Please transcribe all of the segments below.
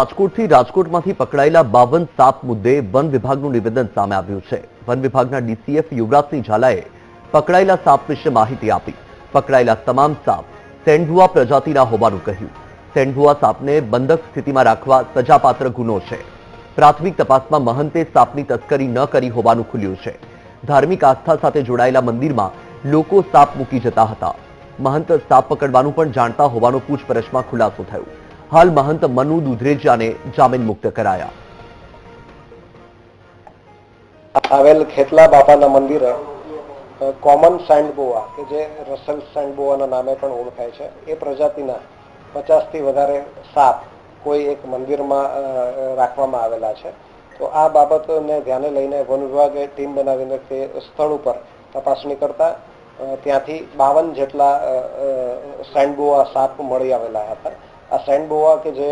રાજકોટથી રાજકોટમાંથી પકડાયેલા બાવન સાપ મુદ્દે વન વિભાગનું નિવેદન સામે આવ્યું છે. વન વિભાગના ડીસીએફ યુવરાજસિંહ ઝાલાએ પકડાયેલા સાપ વિશે માહિતી આપી. પકડાયેલા તમામ સાપ સેન્ડુઆ પ્રજાતિના હોવાનું કહ્યું. સેન્ડુઆ સાપને બંધક સ્થિતિમાં રાખવા સજાપાત્ર ગુનો છે. પ્રાથમિક તપાસમાં મહંતે સાપની તસ્કરી ન કરી હોવાનું ખુલ્યું છે. ધાર્મિક આસ્થા સાથે જોડાયેલા મંદિરમાં લોકો સાપ મૂકી જતા હતા. મહંત સાપ પકડવાનું પણ જાણતા હોવાનો પૂછપરછમાં ખુલાસો થયો. હાલ મહંત મનુ દુધરેજાને જામીન મુક્ત કરાયા. આવેલ ખેતલા બાપાના મંદિરે કોમન સેન્ડબોઆ કે જે રસલ સેન્ડબોઆના નામે પણ ઓળખાય છે. એ પ્રજાતિના પચાસથી વધારે સાપ કોઈ એક મંદિરમાં રાખવામાં આવેલા છે. તો આ બાબતને ધ્યાને લઈને વન વિભાગે ટીમ બનાવીને તે સ્થળ ઉપર તપાસણી કરતા ત્યાંથી બાવન જેટલા સેન્ડબોઆ સાપ મળી આવેલા હતા. આ સેન્ડબોઆ કે જે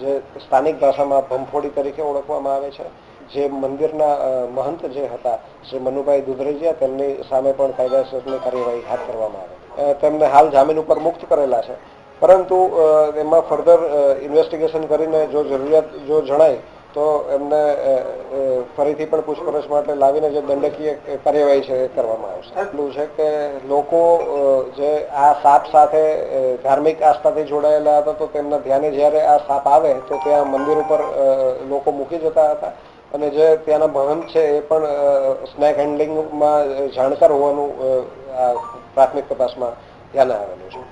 જે સ્થાનિક ભાષામાં ભમફોડી તરીકે ઓળખવામાં આવે છે, જે મંદિરના મહંત જે હતા શ્રી મનુભાઈ દુધરેજીયા, તેમની સામે પણ કાયદાસરની કાર્યવાહી હાથ કરવામાં આવે તેમને હાલ જામીન ઉપર મુક્ત કરેલા છે. પરંતુ એમાં ફર્ધર ઇન્વેસ્ટિગેશન કરીને જો જરૂરિયાત, જો જણાય તો એમને ફરીથી પણ પૂછપરછ માટે લાવીને જે દંડકીય કાર્યવાહી છે કરવામાં આવશે. એટલું છે કે લોકો જે આ સાપ સાથે ધાર્મિક આસ્થાથી જોડાયેલા હતા, તો તેમના ધ્યાને જ્યારે આ સાપ આવે, તો ત્યાં મંદિર ઉપર લોકો મૂકી જતા હતા. અને જે ત્યાંના ભવન છે એ પણ સ્નેક હેન્ડલિંગમાં જાણકાર હોવાનું પ્રાથમિક તપાસમાં ધ્યાને આવેલું છે.